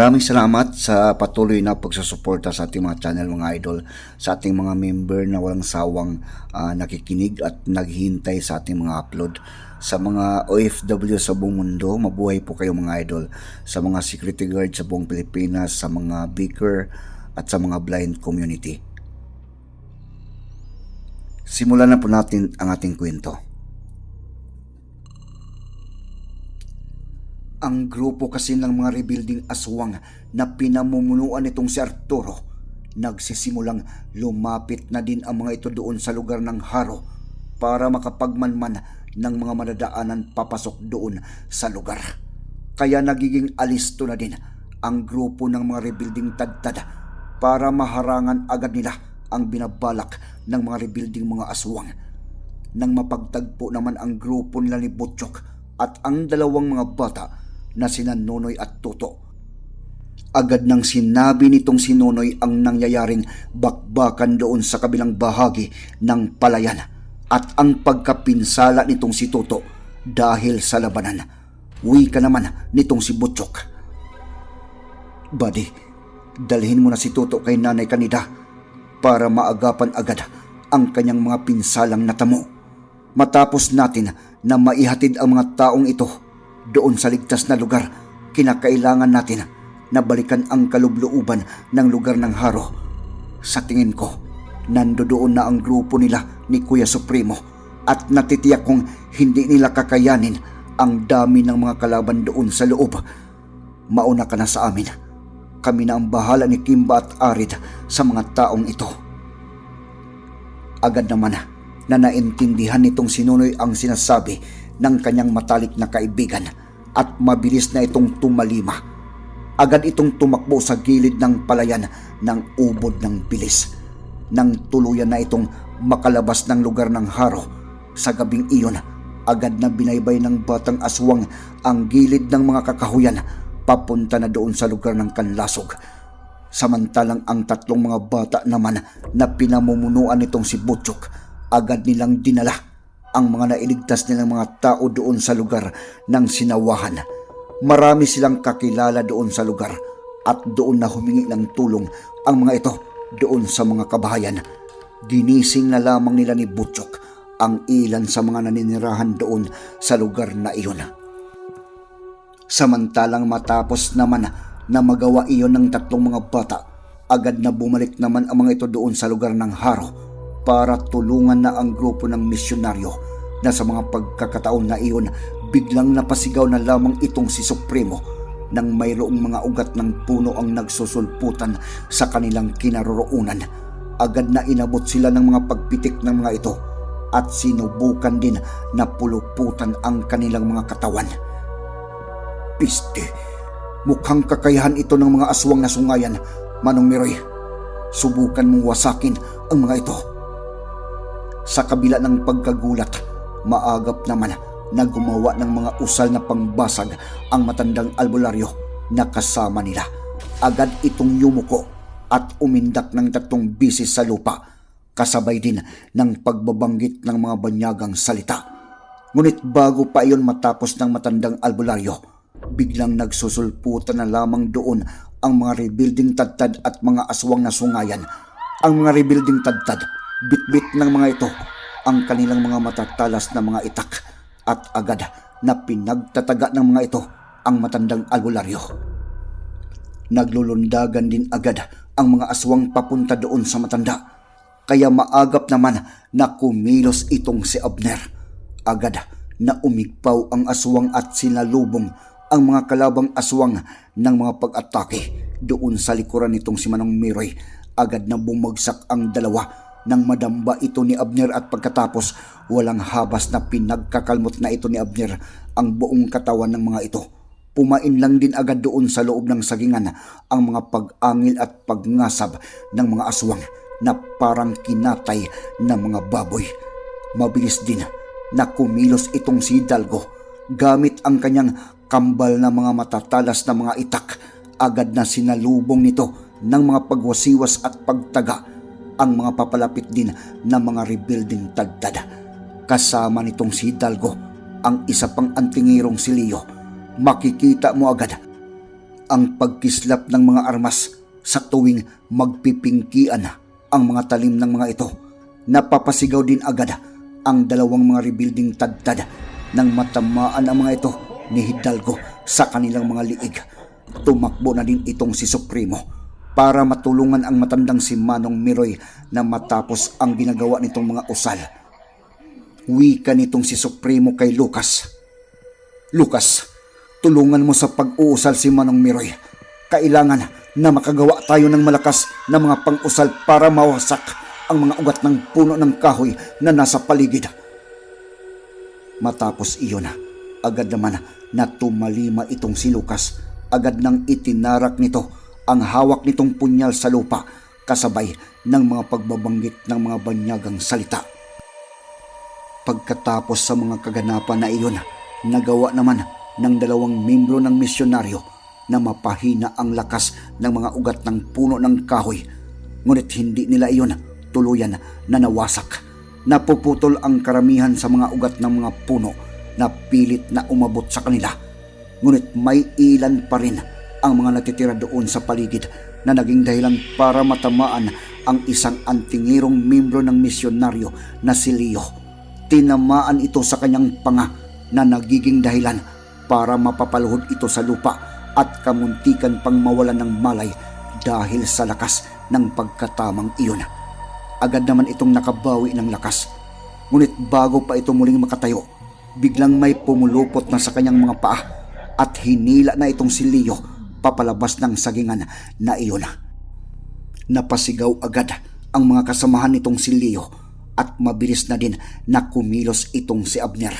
Maraming salamat sa patuloy na pagsusuporta sa ating mga channel mga idol, sa ating mga member na walang sawang ah, nakikinig at naghihintay sa ating mga upload. Sa mga OFW sa buong mundo, mabuhay po kayo mga idol. Sa mga security guard sa buong Pilipinas, sa mga baker at sa mga blind community. Simulan na po natin ang ating kwento. Ang grupo kasi ng mga rebuilding aswang na pinamumunuan nitong si Arturo, nagsisimulang lumapit na din ang mga ito doon sa lugar ng Haro para makapagmanman ng mga madadaanan papasok doon sa lugar. Kaya nagiging alisto na din ang grupo ng mga rebuilding tadtad para maharangan agad nila ang binabalak ng mga rebuilding mga aswang. Nang mapagtagpo naman ang grupo nila ni Butchok at ang dalawang mga bata na sina Nonoy at Toto. Agad nang sinabi nitong si Nonoy ang nangyayaring bakbakan doon sa kabilang bahagi ng palayan at ang pagkapinsala nitong si Toto dahil sa labanan. Uwi ka naman nitong si Butchok. Buddy, dalhin mo na si Toto kay Nanay Kanida para maagapan agad ang kanyang mga pinsalang natamo. Matapos natin na maihatid ang mga taong ito doon sa ligtas na lugar, kinakailangan natin na balikan ang kalubluuban ng lugar ng haro. Sa tingin ko, nandoon na ang grupo nila ni Kuya Supremo at natitiyak kong hindi nila kakayanin ang dami ng mga kalaban doon sa loob. Mauna ka na sa amin. Kami na ang bahala ni Kimba at Arid sa mga taong ito. Agad naman na naintindihan nitong sinunoy ang sinasabi ng kanyang matalik na kaibigan at mabilis na itong tumalima. Agad itong tumakbo sa gilid ng palayan ng ubod ng bilis. Nang tuluyan na itong makalabas ng lugar ng haro, sa gabing iyon, agad na binaybay ng batang aswang ang gilid ng mga kakahuyan papunta na doon sa lugar ng kanlasog. Samantalang ang tatlong mga bata naman na pinamumunuan nitong si Butchok, agad nilang dinala ang mga nailigtas nilang mga tao doon sa lugar ng sinawahan. Marami silang kakilala doon sa lugar at doon na humingi ng tulong ang mga ito doon sa mga kabahayan. Ginising na lamang nila ni Butchok ang ilan sa mga naninirahan doon sa lugar na iyon. Samantalang matapos naman na magawa iyon ng tatlong mga bata, agad na bumalik naman ang mga ito doon sa lugar ng Haro para tulungan na ang grupo ng misyonaryo na sa mga pagkakataon na iyon biglang napasigaw na lamang itong si Supremo nang mayroong mga ugat ng puno ang nagsusulputan sa kanilang kinaroroonan. Agad na inabot sila ng mga pagpitik ng mga ito at sinubukan din na puluputan ang kanilang mga katawan. Piste, mukhang kakayahan ito ng mga aswang na sungayan, Manong Miroy. Subukan mong wasakin ang mga ito. Sa kabila ng pagkagulat, maagap naman na gumawa ng mga usal na pangbasag ang matandang albularyo na kasama nila. Agad itong yumuko at umindak ng tatlong bisis sa lupa, kasabay din ng pagbabanggit ng mga banyagang salita. Ngunit bago pa iyon matapos ng matandang albularyo, biglang nagsusulputan na lamang doon ang mga rebuilding tadtad at mga aswang na sungayan. Ang mga rebuilding tadtad, bitbit ng mga ito ang kanilang mga matatalas na mga itak at agad na pinagtataga ng mga ito ang matandang albularyo. Naglulundagan din agad ang mga aswang papunta doon sa matanda. Kaya maagap naman na kumilos itong si Abner. Agad na umigpaw ang aswang at sinalubong ang mga kalabang aswang ng mga pag-atake doon sa likuran nitong si Manong Miroy. Agad na bumagsak ang dalawa nang madamba ito ni Abner at pagkatapos walang habas na pinagkakalmot na ito ni Abner ang buong katawan ng mga ito. Pumain lang din agad doon sa loob ng sagingan ang mga pag-angil at pagngasab ng mga aswang na parang kinatay ng mga baboy. Mabilis din na kumilos itong si Hidalgo gamit ang kanyang kambal na mga matatalas na mga itak. Agad na sinalubong nito ng mga pagwasiwas at pagtaga ang mga papalapit din na mga rebuilding tagtad. Kasama nitong si Hidalgo ang isa pang antingirong si Leo. Makikita mo agad ang pagkislap ng mga armas sa tuwing magpipingkian ang mga talim ng mga ito. Napapasigaw din agad ang dalawang mga rebuilding tadtad nang matamaan ang mga ito ni Hidalgo sa kanilang mga liig. Tumakbo na din itong si Supremo para matulungan ang matandang si Manong Miroy na matapos ang ginagawa nitong mga usal. Wika nitong si Supremo kay Lucas. Lucas, tulungan mo sa pag-uusal si Manong Miroy. Kailangan na makagawa tayo ng malakas na mga pang-usal para mawasak ang mga ugat ng puno ng kahoy na nasa paligid. Matapos iyon, agad naman na tumalima itong si Lucas. Agad nang itinarak nito ang hawak nitong punyal sa lupa kasabay ng mga pagbabanggit ng mga banyagang salita. Pagkatapos sa mga kaganapan na iyon, nagawa naman ng dalawang membro ng misyonaryo na mapahina ang lakas ng mga ugat ng puno ng kahoy. Ngunit hindi nila iyon tuluyan na nawasak. Napuputol ang karamihan sa mga ugat ng mga puno na pilit na umabot sa kanila. Ngunit may ilan pa rin ang mga natitira doon sa paligid na naging dahilan para matamaan ang isang antingirong membro ng misyonaryo na si Leo. Tinamaan ito sa kanyang panga na nagiging dahilan para mapapaluhod ito sa lupa at kamuntikan pang mawalan ng malay dahil sa lakas ng pagkatamang iyon. Agad naman itong nakabawi ng lakas. Ngunit bago pa ito muling makatayo, biglang may pumulupot na sa kanyang mga paa at hinila na itong si Leo papalabas ng sagingan na iyon. Napasigaw agad ang mga kasamahan nitong si Leo at mabilis na din na kumilos itong si Abner.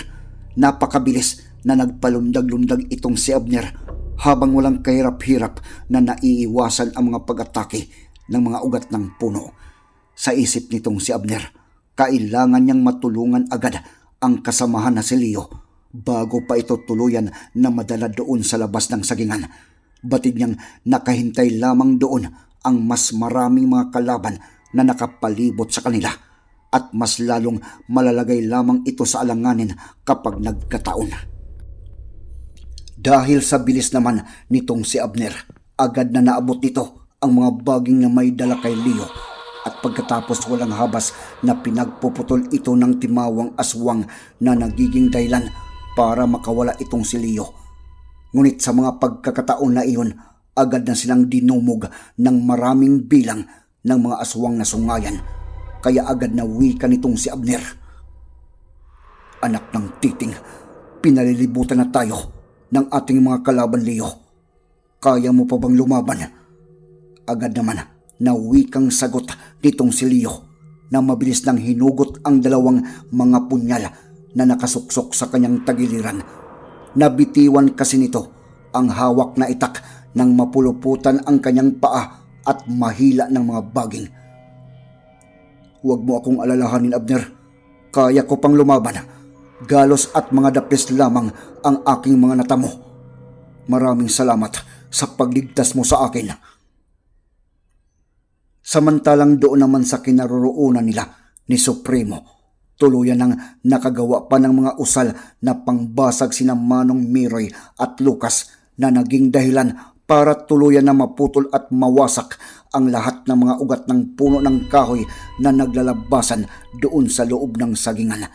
Napakabilis na nagpalundag-lundag itong si Abner habang walang kahirap-hirap na naiiwasan ang mga pag-atake ng mga ugat ng puno. Sa isip nitong si Abner, kailangan niyang matulungan agad ang kasamahan na si Leo bago pa ito tuluyan na madala doon sa labas ng sagingan. Batid niyang nakahintay lamang doon ang mas maraming mga kalaban na nakapalibot sa kanila at mas lalong malalagay lamang ito sa alanganin kapag nagkataon. Dahil sa bilis naman nitong si Abner, agad na naabot nito ang mga baging na may dala kay Leo at pagkatapos walang habas na pinagpuputol ito ng timawang aswang na nagiging dahilan para makawala itong si Leo. Ngunit sa mga pagkakataon na iyon, agad na silang dinumog ng maraming bilang ng mga aswang na sungayan. Kaya agad na wika nitong si Abner. Anak ng titing, pinalilibutan na tayo ng ating mga kalaban Leo. Kaya mo pa bang lumaban? Agad naman na wikang sagot nitong si Leo na mabilis nang hinugot ang dalawang mga punyal na nakasuksok sa kanyang tagiliran. Nabitiwan kasi nito ang hawak na itak nang mapuluputan ang kanyang paa at mahila ng mga baging. Huwag mo akong alalahanin, Abner. Kaya ko pang lumaban. Galos at mga dapis lamang ang aking mga natamo. Maraming salamat sa pagligtas mo sa akin. Samantalang doon naman sa kinaroroonan nila ni Supremo, tuluyan ng nakagawa pa ng mga usal na pangbasag sina Manong Miroy at Lucas na naging dahilan para tuluyan na maputol at mawasak ang lahat ng mga ugat ng puno ng kahoy na naglalabasan doon sa loob ng sagingan.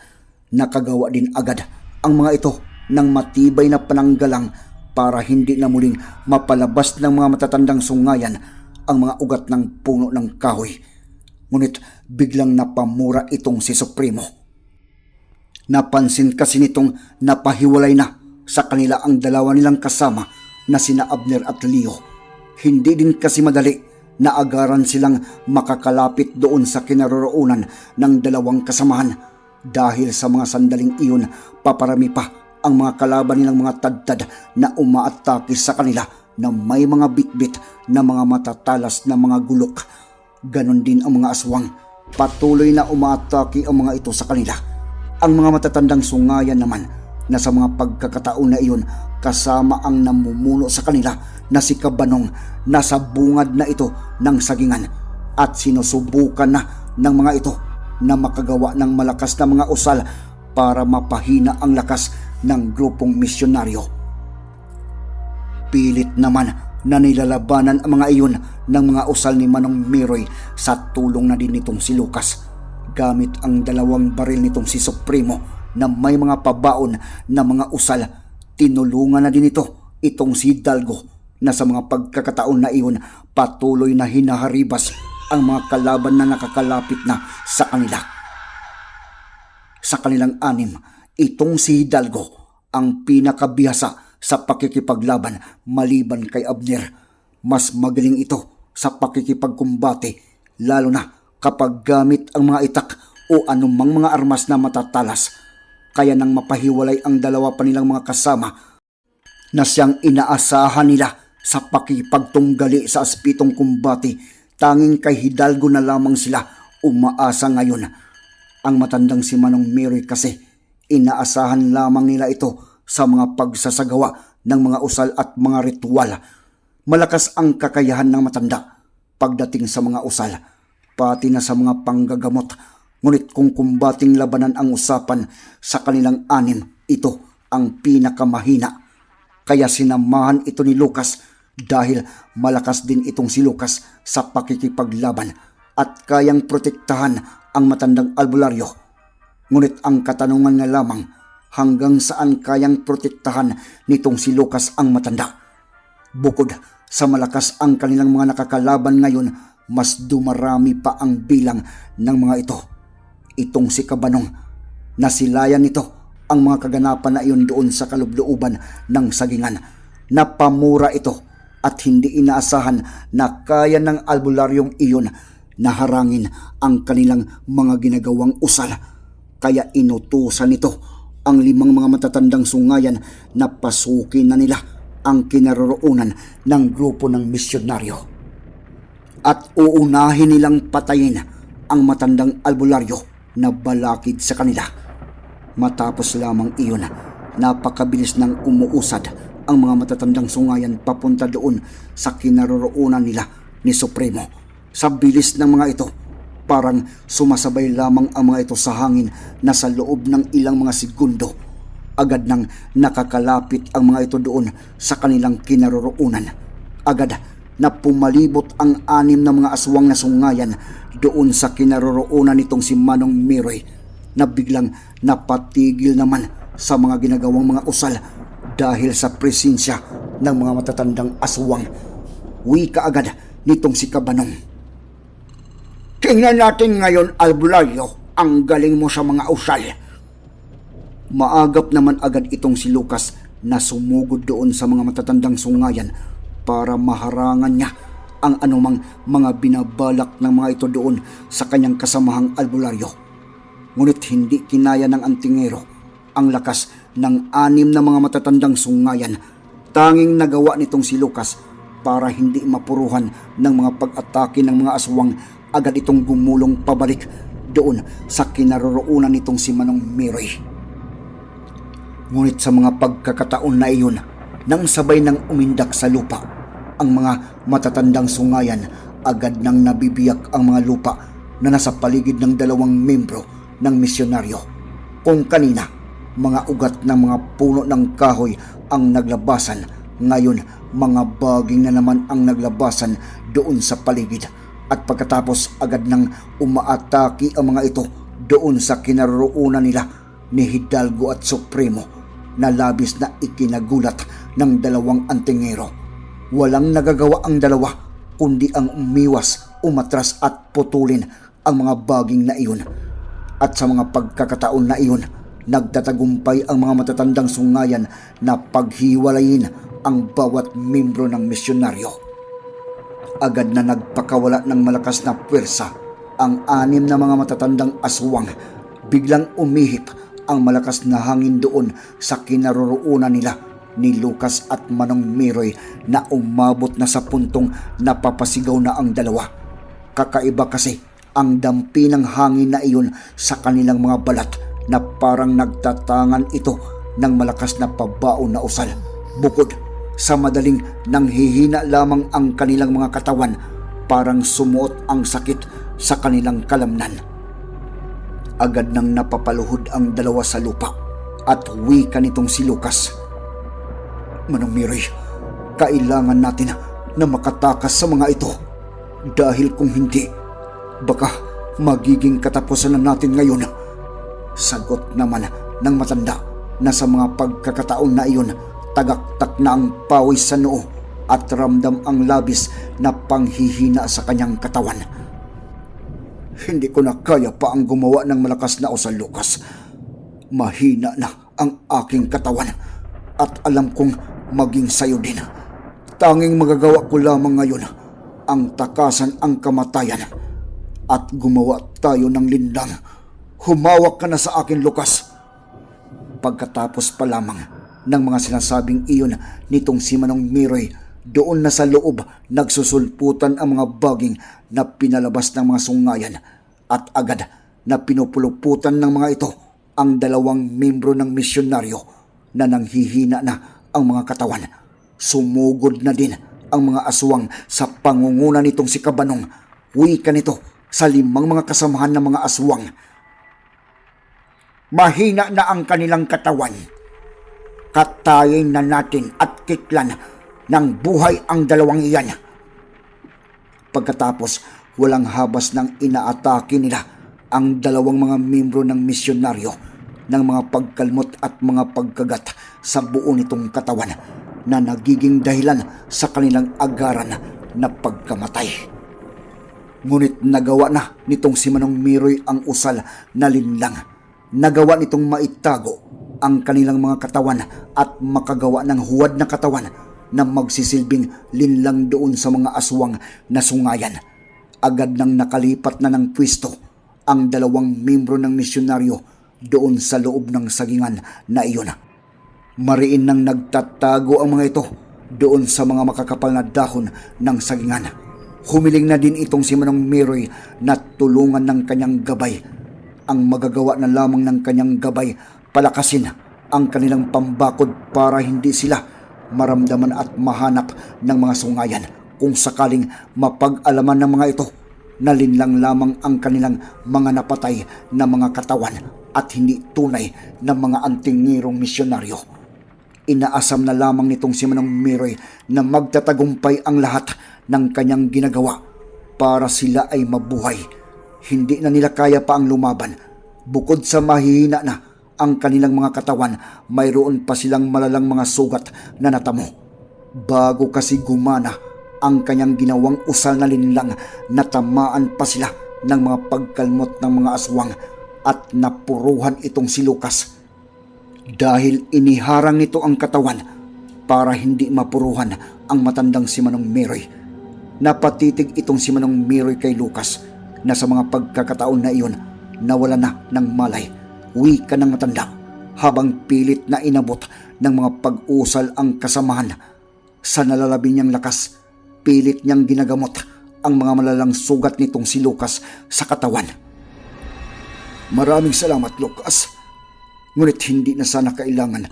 Nakagawa din agad ang mga ito ng matibay na pananggalang para hindi na muling mapalabas ng mga matatandang sungayan ang mga ugat ng puno ng kahoy. Ngunit biglang napamura itong si Supremo. Napansin kasi nitong napahiwalay na sa kanila ang dalawa nilang kasama na sina Abner at Leo. Hindi din kasi madali na agaran silang makakalapit doon sa kinaroroonan ng dalawang kasamahan dahil sa mga sandaling iyon paparami pa ang mga kalaban nilang mga tadtad na umaatake sa kanila na may mga bitbit na mga matatalas na mga gulok. Ganon din ang mga aswang. Patuloy na umaatake ang mga ito sa kanila. Ang mga matatandang sungayan naman na sa mga pagkakataon na iyon kasama ang namumuno sa kanila na si Kabanong nasa bungad na ito ng sagingan at sinusubukan na ng mga ito na makagawa ng malakas na mga usal para mapahina ang lakas ng grupong misyonaryo. Pilit naman na nilalabanan ang mga iyon ng mga usal ni Manong Miroy sa tulong na din nitong si Lucas. Gamit ang dalawang baril nitong si Supremo na may mga pabaon na mga usal, tinulungan na din ito itong si Hidalgo na sa mga pagkakataon na iyon patuloy na hinaharibas ang mga kalaban na nakakalapit na sa kanila. Sa kanilang anim, itong si Hidalgo ang pinakabihasa sa pakikipaglaban maliban kay Abner. Mas magaling ito sa pakikipagkumbate lalo na kapag gamit ang mga itak o anumang mga armas na matatalas. Kaya nang mapahiwalay ang dalawa pa nilang mga kasama na siyang inaasahan nila sa pakipagtunggali sa aspitong kumbati, tanging kay Hidalgo na lamang sila umaasa ngayon. Ang matandang si Manong Mary kasi inaasahan lamang nila ito sa mga pagsasagawa ng mga usal at mga ritual. Malakas ang kakayahan ng matanda pagdating sa mga usal, pati na sa mga panggagamot. Ngunit kung kumbating labanan ang usapan sa kanilang anim, ito ang pinakamahina. Kaya sinamahan ito ni Lucas dahil malakas din itong si Lucas sa pakikipaglaban at kayang protektahan ang matandang albularyo. Ngunit ang katanungan nga lamang hanggang saan kayang protektahan nitong si Lucas ang matanda. Bukod sa malakas ang kanilang mga nakakalaban ngayon, mas dumarami pa ang bilang ng mga ito. Itong si Kabanong, nasilayan nito ang mga kaganapan na iyon doon sa kalubluuban ng sagingan. Napamura ito at hindi inaasahan na kaya ng albularyong iyon na harangin ang kanilang mga ginagawang usal. Kaya inutusan nito ang limang mga matatandang sungayan na pasukin na nila ang kinaroroonan ng grupo ng misyonaryo. At uunahin nilang patayin ang matandang albularyo na balakid sa kanila. Matapos lamang iyon, napakabilis ng umuusad ang mga matatandang sungayan papunta doon sa kinaroroonan nila ni Supremo. Sa bilis ng mga ito, parang sumasabay lamang ang mga ito sa hangin na sa loob ng ilang mga segundo. Agad nang nakakalapit ang mga ito doon sa kanilang kinaroroonan. Agad na pumalibot ang anim na mga aswang na sungayan doon sa kinaroroonan nitong si Manong Miroy na biglang napatigil naman sa mga ginagawang mga usal dahil sa presensya ng mga matatandang aswang. Wika agad nitong si Kabanong. Tingnan natin ngayon, Albularyo, ang galing mo sa mga usal. Maagap naman agad itong si Lucas na sumugod doon sa mga matatandang sungayan para maharangan niya ang anumang mga binabalak ng mga ito doon sa kanyang kasamahang albularyo. Ngunit hindi kinaya ng antingero ang lakas ng anim na mga matatandang sungayan. Tanging nagawa nitong si Lucas para hindi mapuruhan ng mga pag-atake ng mga aswang agad itong gumulong pabalik doon sa kinaroroonan nitong si Manong Miroy. Ngunit sa mga pagkakataon na iyon, nang sabay nang umindak sa lupa, ang mga matatandang sungayan agad nang nabibiyak ang mga lupa na nasa paligid ng dalawang membro ng misyonaryo. Kung kanina, mga ugat ng mga puno ng kahoy ang naglabasan, ngayon mga baging na naman ang naglabasan doon sa paligid at pagkatapos agad nang umaataki ang mga ito doon sa kinaroroonan nila ni Hidalgo at Supremo na labis na ikinagulat ng dalawang antingero. Walang nagagawa ang dalawa kundi ang umiwas, umatras at putulin ang mga baging na iyon. At sa mga pagkakataon na iyon, nagtatagumpay ang mga matatandang sungayan na paghiwalayin ang bawat membro ng misyonaryo agad na nagpakawala ng malakas na puwersa ang anim na mga matatandang aswang. Biglang umihip ang malakas na hangin doon sa kinaroroonan nila ni Lucas at Manong Miroy na umabot na sa puntong napapasigaw na ang dalawa. Kakaiba kasi ang dampi ng hangin na iyon sa kanilang mga balat na parang nagtatangan ito ng malakas na pabaon na usal. Bukod sa madaling nanghihina lamang ang kanilang mga katawan parang sumuot ang sakit sa kanilang kalamnan. Agad nang napapaluhod ang dalawa sa lupa at wika nitong si Lucas. Manong Miroy, kailangan natin na makatakas sa mga ito. Dahil kung hindi, baka magiging katapusan na natin ngayon. Sagot naman ng matanda na sa mga pagkakataon na iyon, tagaktak na ang pawis sa noo at ramdam ang labis na panghihina sa kanyang katawan. Hindi ko na kaya pa ang gumawa ng malakas na usal Lucas. Mahina na ang aking katawan at alam kong maging sayo din. Tanging magagawa ko lamang ngayon ang takasan ang kamatayan at gumawa tayo ng linlang. Humawak ka na sa akin, Lucas. Pagkatapos pa lamang ng mga sinasabing iyon nitong si Manong Miroy, doon na sa loob nagsusulputan ang mga baging na pinalabas ng mga sungayan at agad na pinupuluputan ng mga ito ang dalawang membro ng misyonaryo na nanghihina na ang mga katawan. Sumugod na din ang mga aswang sa pangunguna nitong si Kabanong. Wika nito sa limang mga kasamahan ng mga aswang. Mahina na ang kanilang katawan. Katayin na natin at kiklan ng buhay ang dalawang iyan. Pagkatapos, walang habas ng inaatake nila ang dalawang mga membro ng misyonaryo ng mga pagkalmot at mga pagkagat sa buo nitong katawan na nagiging dahilan sa kanilang agaran na pagkamatay. Ngunit nagawa na nitong si Manong Miroy ang usal na linlang. Nagawa nitong maitago ang kanilang mga katawan at makagawa ng huwad na katawan na magsisilbing linlang doon sa mga aswang na sungayan. Agad nang nakalipat na ng pwesto ang dalawang membro ng misyonaryo doon sa loob ng sagingan na iyon. Mariin nang nagtatago ang mga ito doon sa mga makakapal na dahon ng sagingan. Humiling na din itong si Manong Miroy na tulungan ng kanyang gabay. Ang magagawa na lamang ng kanyang gabay palakasin ang kanilang pambakod para hindi sila maramdaman at mahanap ng mga sungayan kung sakaling mapag-alaman ng mga ito na linlang lamang ang kanilang mga napatay na mga katawan at hindi tunay na mga antingirong misyonaryo. Inaasam na lamang nitong si Manong Miroy na magtatagumpay ang lahat ng kanyang ginagawa para sila ay mabuhay. Hindi na nila kaya pa ang lumaban. Bukod sa mahihina na ang kanilang mga katawan, mayroon pa silang malalang mga sugat na natamo. Bago kasi gumana ang kanyang ginawang usal na linlang, natamaan pa sila ng mga pagkalmot ng mga aswang at napuruhan itong si Lucas dahil iniharang nito ang katawan para hindi mapuruhan ang matandang si Manong Miroy. Napatitig itong si Manong Miroy kay Lucas na sa mga pagkakataon na iyon nawala na ng malay. Wika ng matanda habang pilit na inabot ng mga pag-usal ang kasamahan. Sa nalalabi niyang lakas, pilit niyang ginagamot ang mga malalang sugat nitong si Lucas sa katawan. Maraming salamat, Lucas. Ngunit hindi na sana kailangan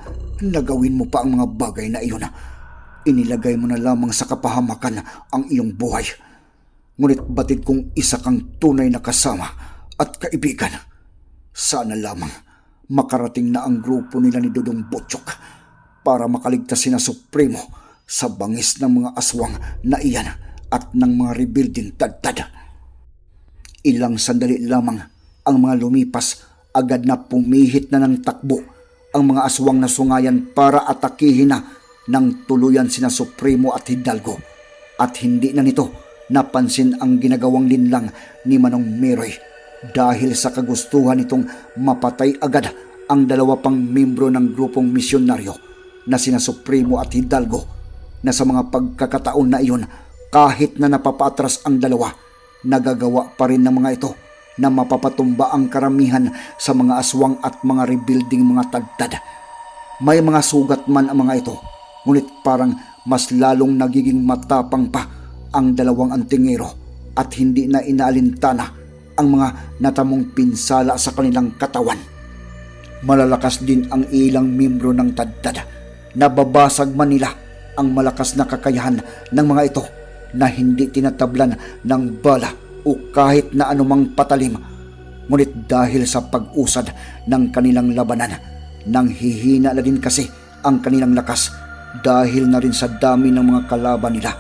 na gawin mo pa ang mga bagay na iyon. Inilagay mo na lamang sa kapahamakan ang iyong buhay. Ngunit batid kong isa kang tunay na kasama at kaibigan. Sana lamang makarating na ang grupo nila ni Dudong Botchok para makaligtas sina Supremo sa bangis ng mga aswang na iyan at ng mga rebuilding tadtad. Ilang sandali lamang ang mga lumipas agad na pumihit na ng takbo ang mga aswang na sungayan para atakihin na ng tuluyan sina Supremo at Hidalgo at hindi na nito napansin ang ginagawang linlang ni Manong Miroy dahil sa kagustuhan nitong mapatay agad ang dalawa pang membro ng grupong misyonaryo na sina Supremo at Hidalgo na sa mga pagkakataon na iyon kahit na napapatras ang dalawa nagagawa pa rin ng mga ito na mapapatumba ang karamihan sa mga aswang at mga rebuilding mga tagtad. May mga sugat man ang mga ito, ngunit parang mas lalong nagiging matapang pa ang dalawang antingero at hindi na inaalintana ang mga natamong pinsala sa kanilang katawan. Malalakas din ang ilang membro ng tadtad. Nababasag man nila ang malakas na kakayahan ng mga ito na hindi tinatablan ng bala o kahit na anumang patalim. Ngunit dahil sa pag-usad ng kanilang labanan, nang hihina na din kasi ang kanilang lakas dahil na rin sa dami ng mga kalaban nila.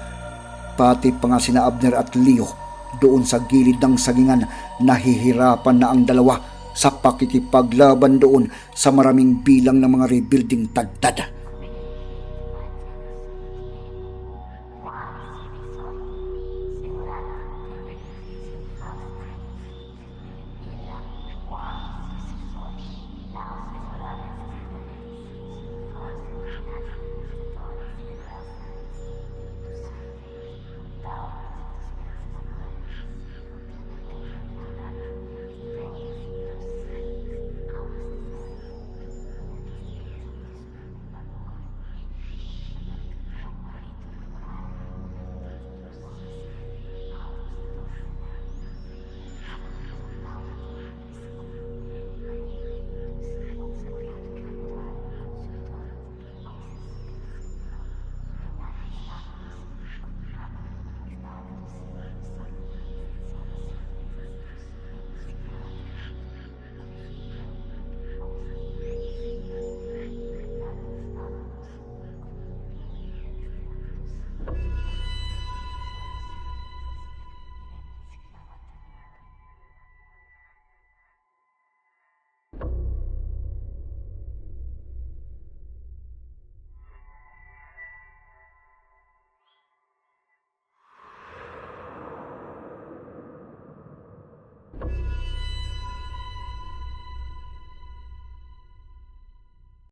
Pati pa nga sina Abner at Leo doon sa gilid ng sagingan nahihirapan na ang dalawa sa pakikipaglaban doon sa maraming bilang ng mga rebuilding tagtad.